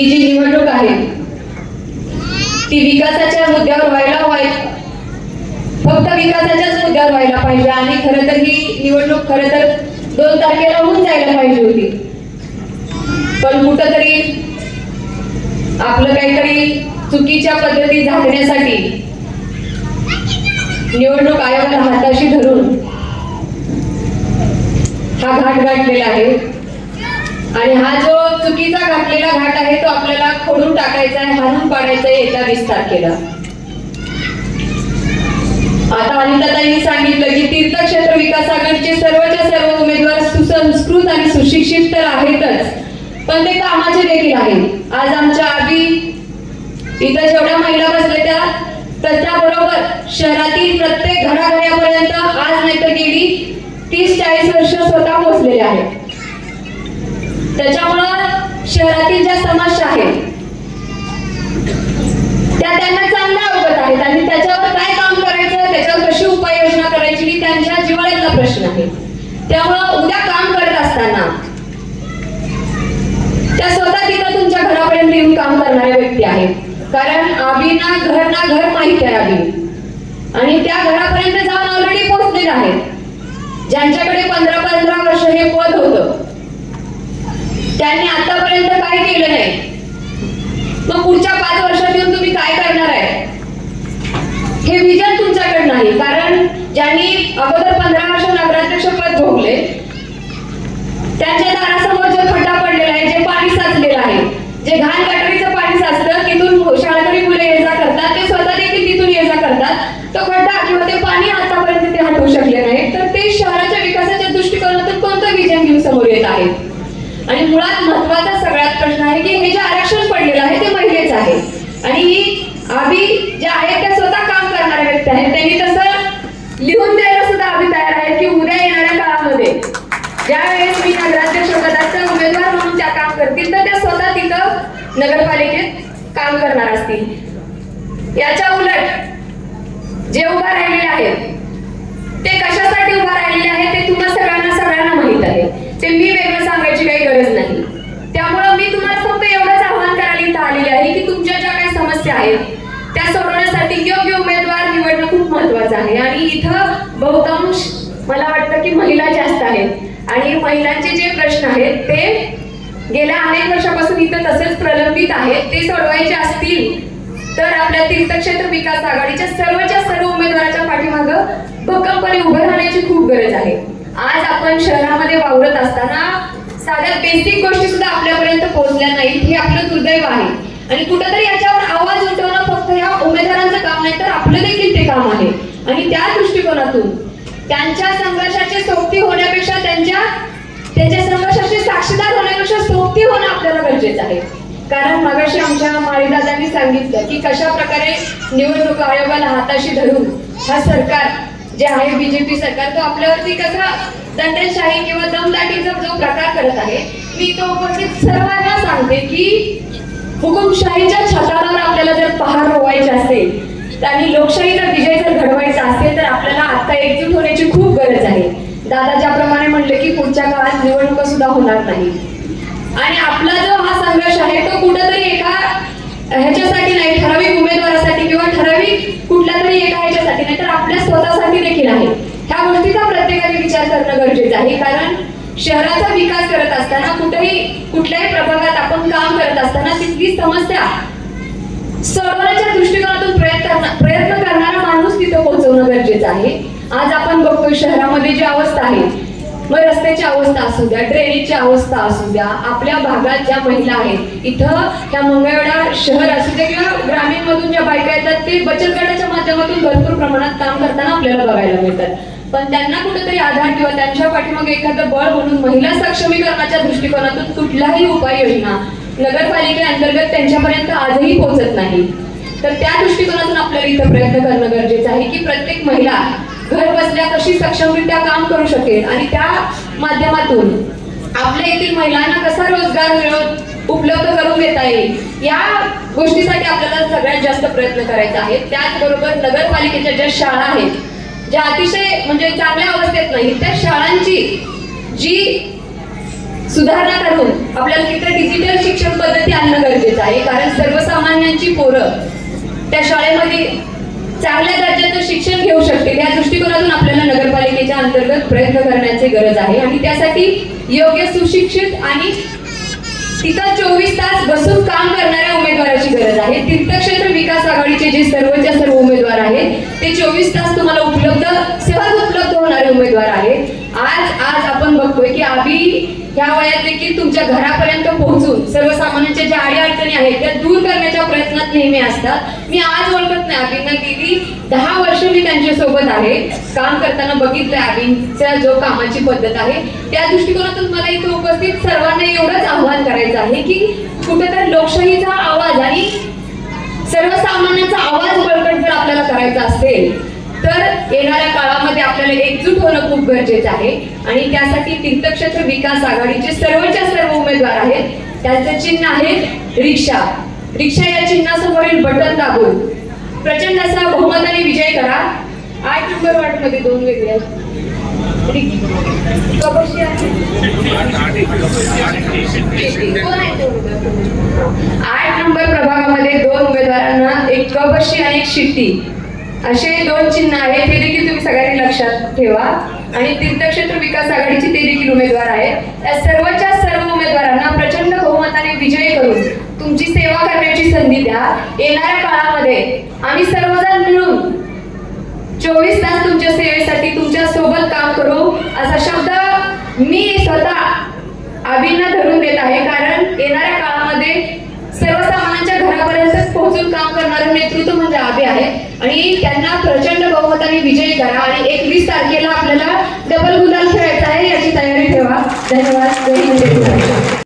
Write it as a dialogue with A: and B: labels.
A: ही जी निवडणूक आहे ती विकासाच्या मुद्द्यावर व्हायला व्हायला फक्त विकासाच्याच मुद्द्यावर व्हायला पाहिजे. आणि खरं तर ही निवडणूक खरं तर दोन तारखेला होऊन जायला पाहिजे होती. पण कुठंतरी आपलं काहीतरी चुकीच्या पद्धती झाकण्यासाठी निवडणूक आयोगाला हाताशी धरून हा घाट गाठलेला आहे. आणि हा जो चुकीचा घातलेला घाट आहे तो आपल्याला खोडून टाकायचा आहे हाणून पाडायचा आहे येत्या वीस तारखेला आता अनिताताईंनी सांगितलं की तीर्थक्षेत्र विकास आघाडीचे सर्वच्या सर्व उमेदवार सुसंस्कृत आणि सुशिक्षित तर आहेतच पण ते कामाचे देखील आहेत. आज आमच्या आधी इथं जेवढ्या महिला बसल्या त्या त्याच्याबरोबर शहरातील प्रत्येक घराघरापर्यंत आज नाही तर गेली तीस चाळीस वर्ष स्वतः पोहोचलेले आहेत. त्याच्यामुळं शहरातील ज्या समस्या आहेत त्या त्यांना चांगल्या अवगत आहेत. आणि त्याच्यावर काय काम करायचं त्याच्यावर कशी उपाययोजना करायची ही त्यांच्या जिव्हाळ्यातला प्रश्न आहे. त्यामुळं उद्या काम करत असताना त्या स्वतः तिथं तुमच्या घरापर्यंत येऊन काम करणाऱ्या व्यक्ती आहेत. कारण आबीना घर ना घर माहिती आहे आबी. आणि त्या घरापर्यंत जाऊन ऑलरेडी पोहोचलेल्या आहेत. ज्यांच्याकडे पंधरा पंधरा वर्ष हे पद होतं त्यांनी आतापर्यंत काय केलं नाही? मग पुढच्या पाच वर्षात येऊन तुम्ही काय करणार आहे? हे विजन तुमच्याकडे नाही. कारण ज्यांनी अगोदर पंधरा वर्ष नगराध्यक्ष पद भोगले त्यांच्या दारासमोर जे खड्डा पडलेला आहे जे पाणी साचलेलं आहे जे घाण गटारीचं पाणी साचतं तिथून शाळकरी मुले ये जा करतात ते स्वतः देखील तिथून ये जा करतात तो खड्डा किंवा ते पाणी आतापर्यंत ते हटवू शकले नाही तर ते शहराच्या विकासाच्या दृष्टिकोनातून कोणतं विजन घेऊन समोर येत आहे? आणि मुळात महत्त्वाचा सगळ्यात प्रश्न आहे की हे जे आरक्षण पडलेलं आहे ते महिलेच आहे. आणि ही आबी ज्या आहेत त्या स्वतः काम करणाऱ्या व्यक्ती आहेत. त्यांनी तसं लिहून द्यायला सुद्धा आम्ही तयार आहे की उद्या येणाऱ्या काळामध्ये ज्या वेळेस मी नगराध्यक्ष पदाचा उमेदवार म्हणून त्या काम करतील तर त्या स्वतः तिथं नगरपालिकेत काम करणार असतील. याच्या उलट जे उभा राहिलेले आहेत ते कशा उभा राहिलेले आहे ते तुम्हा सगळ्यांना सगळ्यांना माहीत आहे ते मी वेगळं सांगायची काही गरज नाही त्यामुळं मी तुम्हाला फक्त एवढंच आव्हान करायला इथं आलेली आहे की तुमच्या ज्या काही समस्या आहेत त्या सोडवण्यासाठी योग्य उमेदवार निवडणं खूप महत्वाचं आहे. आणि इथं बहुतांश मला वाटतं की महिला जास्त आहेत. आणि महिलांचे जे प्रश्न आहेत ते गेल्या अनेक वर्षापासून इथं तसेच प्रलंबित आहेत. ते सोडवायचे असतील तर आपल्या तीर्थक्षेत्र विकास आघाडीच्या सर्वच्या सर्व उमेदवाराच्या पाठीमागं भक्कमपणे उभं राहण्याची खूप गरज आहे. आज आपण शहरामध्ये वावरत असताना साध्या बेसिक गोष्टी सुद्धा आपल्यापर्यंत पोहोचल्या नाहीत. हे आपलं दुर्दैव आहे. आणि कुठंतरी याच्यावर आवाज उठवणं फक्त या उमेदवारांचं काम नाही तर आपलं देखील ते काम आहे आणि त्या दृष्टिकोनातून त्यांच्या संघर्षाची सोबती होण्यापेक्षा त्यांच्या त्यांच्या संघर्षाचे साक्षीदार होण्यापेक्षा सोबती होणं आपल्याला गरजेचं आहे. कारण मगाशी आमच्या माळीदादांनी सांगितलं की कशा प्रकारे निवडणूक आयोगाला हाताशी धरून हा सरकार जे आहे बीजेपी सरकार तो आपल्यावरती कसा दंडशाही किंवा दमदाटीचा जो प्रकार करत आहे मी तो उपस्थित सर्वांना सांगते की हुकुमशाहीच्या छतावर आपल्याला जर पहार रोवायचे असेल आणि लोकशाहीचा विजय जर घडवायचा असेल तर आपल्याला आता एकजूट होण्याची खूप गरज आहे. दादा ज्याप्रमाणे म्हणले की पुढच्या काळात निवडणुका सुद्धा होणार नाही आणि आपला जो हा संघर्ष आहे तो कुठंतरी एका ह्याच्यासाठी नाही ठराविक उमेदवारासाठी किंवा ठराविक कुठल्या तरी एका ह्याच्यासाठी नाही तर आपल्या स्वतःसाठी देखील आहे. ह्या गोष्टीचा प्रत्येकाने विचार करणं गरजेचं आहे कारण शहराचा विकास करत असताना कुठेही कुठल्याही प्रभागात आपण काम करत असताना तिथली समस्या सोडवण्याच्या दृष्टिकोनातून प्रयत्न प्रयत्न करणारा माणूस तिथं पोहोचवणं गरजेचं आहे. आज आपण बघतोय शहरामध्ये जी अवस्था आहे मग रस्त्याची अवस्था असू द्या ड्रेनेजची अवस्था असू द्या आपल्या भागात ज्या महिला आहेत इथं त्या मंगळवेढा शहर असू द्या किंवा ग्रामीण मधून ज्या बायका येतात ते बचत गटाच्या माध्यमातून भरपूर प्रमाणात काम करताना आपल्याला बघायला मिळतात. पण त्यांना कुठेतरी आधार किंवा त्यांच्या पाठीमागे एखादं बळ म्हणून महिला सक्षमीकरणाच्या दृष्टिकोनातून कुठलाही उपाययोजना नगरपालिकेअंतर्गत त्यांच्यापर्यंत आजही पोहोचत नाही. तर त्या दृष्टिकोनातून आपल्याला इथं प्रयत्न करणं गरजेचं आहे की प्रत्येक महिला घर बसल्या कशी सक्षमरित्या काम करू शकेल? आणि त्या माध्यमातून आपल्या येथील महिलांना कसा रोजगार उपलब्ध करून देता येईल? या गोष्टीसाठी आपल्याला सगळ्यात जास्त प्रयत्न करायचा आहे त्याचबरोबर नगरपालिकेच्या ज्या शाळा आहेत ज्या अतिशय म्हणजे चांगल्या अवस्थेत नाही त्या शाळांची जी सुधारणा करून आपल्याला तिथे डिजिटल शिक्षण पद्धती आणणं गरजेचं आहे. कारण सर्वसामान्यांची पोरं त्या शाळेमध्ये चांगल्या दर्जाचं शिक्षण घेऊ शकतील. या दृष्टिकोनातून आपल्याला नगरपालिकेच्या अंतर्गत प्रयत्न करण्याची गरज आहे. आणि त्यासाठी योग्य सुशिक्षित आणि तिथं चोवीस तास बसून काम करणाऱ्या उमेदवाराची गरज आहे. तीर्थक्षेत्र विकास आघाडीचे जे सर्वच्या सर्व उमेदवार आहेत ते चोवीस तास तुम्हाला उपलब्ध सहज उपलब्ध होणारे उमेदवार आहेत. आज आज आपण बघतोय की आम्ही ह्या वयात देखील तुमच्या घरापर्यंत पोहोचून सर्वसामान्यांच्या ज्या अडीअडचणी आहेत त्या दूर करण्याच्या प्रयत्नात नेहमी असतात. मी आज ओळखत नाही अभिनय गेली दहा वर्ष मी त्यांच्यासोबत आहे. काम करताना बघितलंय अभिनचा जो कामाची पद्धत आहे. त्या दृष्टिकोनातून मला इथे उपस्थित सर्वांना एवढंच आव्हान करायचं आहे की कुठेतरी लोकशाहीचा आवाज आणि सर्वसामान्यांचा आवाज बळकट जर आपल्याला करायचा असेल तर येणाऱ्या काळामध्ये आपल्याला एकजूट होणं खूप गरजेचं आहे. आणि त्यासाठी तीर्थक्षेत्र विकास आघाडीचे सर्वच्या सर्व उमेदवार आहेत. त्यांचं चिन्ह आहे रिक्षा. रिक्षा या चिन्हासमोरील बटन दाबून प्रचंड असा बहुमताने विजय करा. आठ नंबर वार्डमध्ये दोन वेगळे आठ नंबर प्रभागामध्ये दोन उमेदवारांना एक कबशी आणि एक शिट्टी. असे दोन चिन्ह आहेत. हे देखील तुम्ही सगळ्यांनी लक्षात ठेवा. आणि तीर्थक्षेत्र विकास आघाडीचे ते देखील उमेदवार आहेत. त्या सर्वच्या सर्व उमेदवारांना प्रचंड बहुमताने विजयी करून तुमची सेवा करण्याची संधी द्या. येणाऱ्या काळामध्ये आम्ही सर्वजण मिळून चोवीस तास तुमच्या सेवेसाठी तुमच्यासोबत काम करू. असा शब्द मी स्वतः अभिन्न धरून देत आहे. कारण येणाऱ्या काळामध्ये सर्वसामान्यांच्या काम करणारं नेतृत्व म्हणजे आबे आहे. आणि त्यांना प्रचंड बहुमताने विजय करा. आणि एकवीस तारखेला आपल्याला डबल गुलाल खेळायचा आहे याची तयारी ठेवा. धन्यवाद.